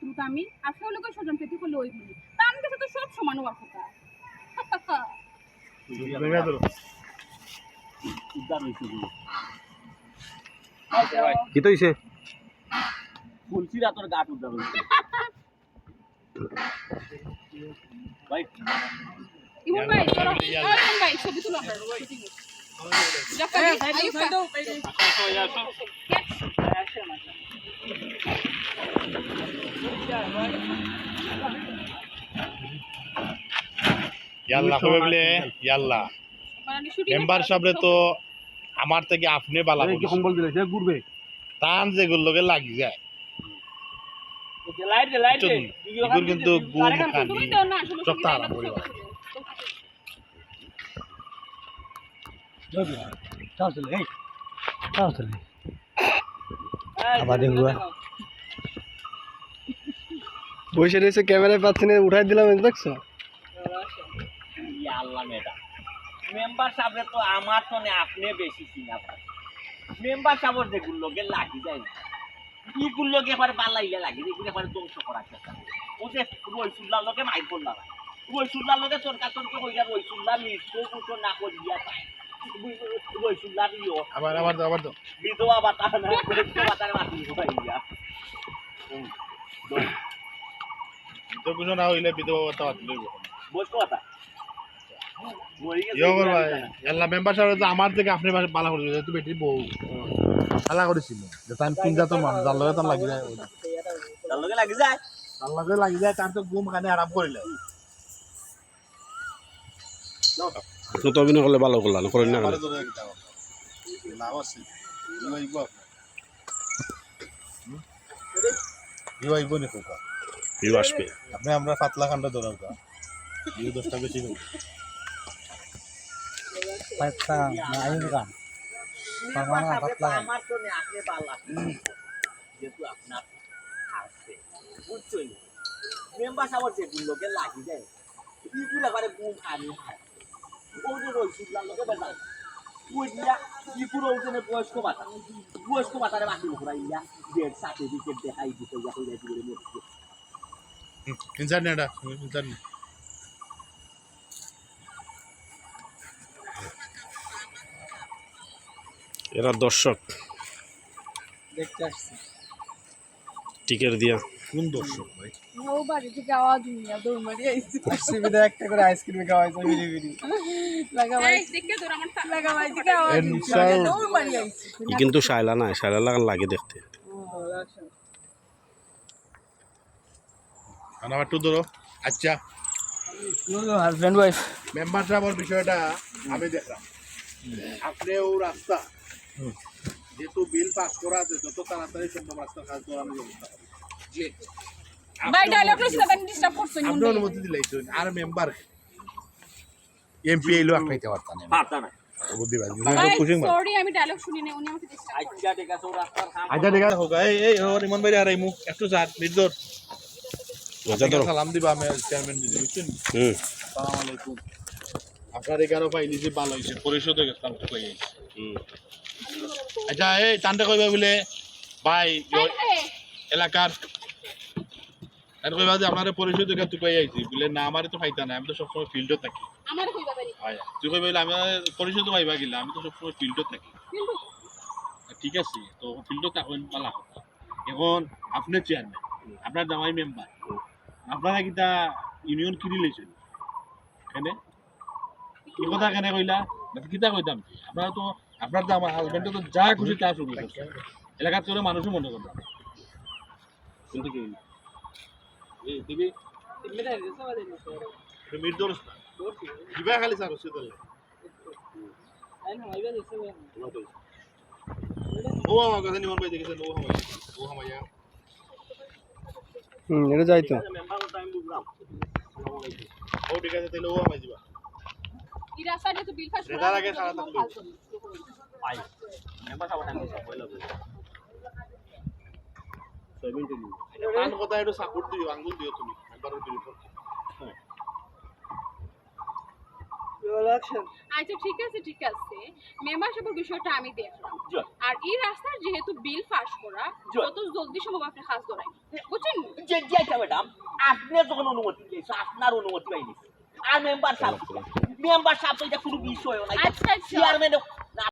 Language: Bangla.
শত্রুতা আমি আর কেউ লোকের স্বজন পেতে করলে ওই বলি তা আমি কাছে তো সব সমান হওয়ার কথা উদ্ধার হয়েছে কি তো হইছে? ফুলসিরা তোর গাট উদ্ধার হয়েছে। ভাই। ইমন ভাই ও, ইমন ভাই ছবি তুলো ভাই আইয়ুব ভাই। ইয়াল্লা হবে বলে ইয়াল্লা মেম্বার সাহেবরে তো আমার থেকে আপনি বালা কি করিস দিলে সে ঘুরবে। টান যেগুলোকে লাগি যায়। এগুলো কিন্তু গুম খান। পরিবার। আবার দেখব। বসে রয়েছে ক্যামেরায় পাচ্ছি না উঠাই দিলাম দেখছ? আল্লাহ মেয়েটা। মেম্বার সাহেবের তো আমার তো না আপনি বেশি চিনা মেম্বার লাগি যায় না ই গুলোকে এবার পাল্লাইলে লাগি এগুলো এবার ধ্বংস করার চেষ্টা করে। ও যে রইসুল্লাহ লোকে মাইক করলাম রইসুল্লাহ লোকে সরকার সরকার হইয়া রইসুল্লাহ মৃত্যু কুটো না করিয়া পায় রইসুল্লাহ আবার আবার দাও আবার দাও। বিধবা বাতা না বিধবা বাতার হইয়া। তো কিছু না হইলে বিধবা ইয়ে করবা ইয়াল্লা মেম্বার সাহেব তো আমার থেকে আপনি বালা করে দিলে বেটি বউ। খেলা করেছিল। যে তাই চিন্তা তো মানুষ যার লগে তার লাগি যায়। তার লগে লাগি যায়? তার লগে লাগি যায় তার তো গুম খানে আরাম করিলে। আপনি অভিনয় করলে ভালো করলাম করেন না আমারে ধরে কিতা কথা। লাভ আছে ইউ আইব নি কোকা ভিউ আসবে আপনি আমরা পাতলা খান্ডা কা ইউ দশটা বেশি নেব আমার তো নেই, আপনি পাল্লা। যেহেতু আপনার আছে, বুঝছই? মেম্বার সাহেবের যে গুলোকে লাগি যায়, ইগুলা করে। ও যে ওজনে বয়স্ক ভাতা। বয়স্ক ভাতারে বাকি লোকরা ইয়া, ডেথ সার্টিফিকেট দেখাই দিতে ইয়া এরা দর্শক। টিকেট দিয়া। কোন দর্শক ভাই? ও বাড়ি থেকে আওয়াজ নিয়ে দৌড় মারি আইছি সুবিধা একটা করে আইসক্রিম খাওয়াইছে বিড়ি বিড়ি লাগা ভাই। দেখে তোর আমার লাগা ভাই থেকে আওয়াজ নিয়ে দৌড় মারি আইছি কিন্তু শায়লা না শায়লা লাগান লাগে দেখতে। আর আবার একটু ধরো। আচ্ছা। হাজব্যান্ড ওয়াইফ মেম্বার সাহেবের বিষয়টা আমি দেখলাম। আপনি ও রাস্তা যেহেতু বিল পাস করা আছে যত তাড়াতাড়ি সম্ভব রাস্তার কাজ করানোর ব্যবস্থা করুন। আপনি অনুমতি দিলেন আর মেম্বার এমপি এলো খাইতে পারতাম না। বুদ্ধিবাদ ভাই খুশি সরি আমি ডায়লগ শুনি না উনি আমাকে ডিস্টার্ব করে আচ্ছা, ঠিক আছে। আচ্ছা ঠিক আছে হোক। এই এই ইমন ভাই আর আইমু একটু মজা ধরো। সালাম দিবা আমি চেয়ারম্যান দিদি বুঝছেন? হুম। সালাম আলাইকুম। আপনার এগারো পাইলি যে ভালো হয়েছে পরিশোধ হয়ে গেছিলাম হুম। আচ্ছা এই টানটা কইবা বলে ভাই এই, এই, এলাকার আর কইবা যে আপনার পরিশোধ হয়ে তুই কই আইছি। বলে না আমারে তো পাইতা না আমি তো সবসময় ফিল্ডে থাকি। আমার কইবা পারি। হয় তুই কইবা বলে আমি পরিশোধ পাইবা গেলে আমি তো সবসময় ফিল্ডে থাকি। ঠিক আছে তো ফিল্ডে থাকুন পালা। এখন আপনি চেয়ারম্যান আপনার জামাই মেম্বার আপনারা কিটা ইউনিয়ন কিনি লৈছেন কেনে? কি কথা কেনে কইলা? কিতা কইতাম? কি? আপনারা তো, আপনার তো আমার হাজবেন্ডে তো যা খুশি তা শুরু এলাকার করে মানুষও মনে কি দিবা খালি এটা যাই তো। ও ঠিক আছে তাহলে ও দিবা তো বিল পাস করা এটার আগে সারা। পাই। সব দেবো। কান কথা একটু সাপোর্ট দিও আঙ্গুল দিও তুমি আচ্ছা ঠিক আছে ঠিক আছে মেম্বারশিপের বিষয়টা আমি দেখলাম আর এই রাস্তার যেহেতু বিল পাস করা যত জলদি সম্ভব আপনি কাজ বুঝছেন যে দিয়েছে ম্যাডাম আপনি যখন অনুমতি দিয়েছে আপনার অনুমতি পাইনি। আর মেম্বার সাহেব মেম্বার সাহেব তো এটা কোনো বিষয় না আচ্ছা, আচ্ছা। চেয়ারম্যান